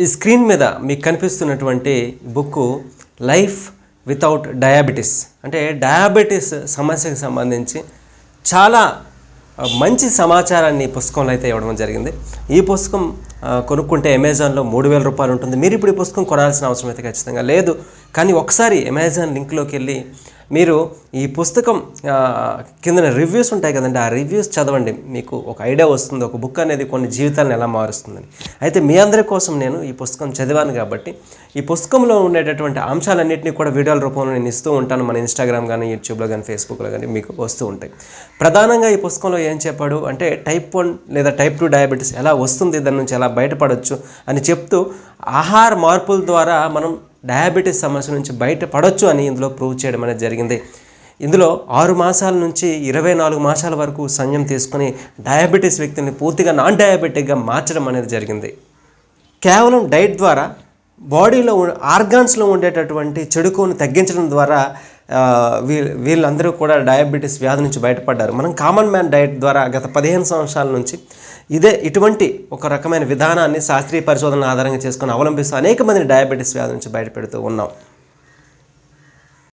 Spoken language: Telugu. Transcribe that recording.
ఈ స్క్రీన్ మీద మీకు కనిపిస్తున్నటువంటి బుక్ లైఫ్ వితౌట్ డయాబెటీస్. అంటే డయాబెటీస్ సమస్యకు సంబంధించి చాలా మంచి సమాచారాన్ని పుస్తకంలో అయితే ఇవ్వడం జరిగింది. ఈ పుస్తకం కొనుక్కుంటే అమెజాన్లో మూడు వేల రూపాయలు ఉంటుంది. మీరు ఇప్పుడు ఈ పుస్తకం కొనాల్సిన అవసరం అయితే ఖచ్చితంగా లేదు. కానీ ఒకసారి అమెజాన్ లింక్లోకి వెళ్ళి మీరు ఈ పుస్తకం కింద రివ్యూస్ ఉంటాయి కదండి ఆ రివ్యూస్ చదవండి. మీకు ఒక ఐడియా వస్తుంది ఒక బుక్ అనేది కొన్ని జీవితాలను ఎలా మారుస్తుందని. అయితే మీ అందరి కోసం నేను ఈ పుస్తకం చదివాను కాబట్టి ఈ పుస్తకంలో ఉండేటటువంటి అంశాలన్నింటినీ కూడా వీడియోల రూపంలో నేను ఇస్తూ ఉంటాను. మన ఇన్స్టాగ్రామ్ కానీ యూట్యూబ్లో కానీ ఫేస్బుక్లో కానీ మీకు వస్తూ ఉంటాయి. ప్రధానంగా ఈ పుస్తకంలో ఏం చెప్పాడు? అంటే టైప్ వన్ లేదా టైప్ టూ డయాబెటీస్ ఎలా వస్తుంది? దాని నుంచి ఎలా బయటపడవచ్చు అని చెప్తూ ఆహార మార్పుల ద్వారా మనం డయాబెటీస్ సమస్య నుంచి బయటపడవచ్చు అని ఇందులో ప్రూవ్ చేయడం అనేది జరిగింది. ఇందులో ఆరు మాసాల నుంచి ఇరవై నాలుగు మాసాల వరకు సంయం తీసుకొని డయాబెటీస్ వ్యక్తిని పూర్తిగా నాన్ డయాబెటిక్గా మార్చడం అనేది జరిగింది. కేవలం డైట్ ద్వారా బాడీలో ఆర్గాన్స్లో ఉండేటటువంటి చెడుకోను తగ్గించడం ద్వారా వీళ్ళందరూ కూడా డయాబెటీస్ వ్యాధి నుంచి బయటపడ్డారు. మనం కామన్ మ్యాన్ డైట్ ద్వారా గత పదిహేను సంవత్సరాల నుంచి ఇదే ఇటువంటి ఒక రకమైన విధానాన్ని శాస్త్రీయ పరిశోధన ఆధారంగా చేసుకొని అవలంబిస్తూ అనేక మంది డయాబెటీస్ వ్యాధి నుంచి బయటపెడుతూ ఉన్నాం.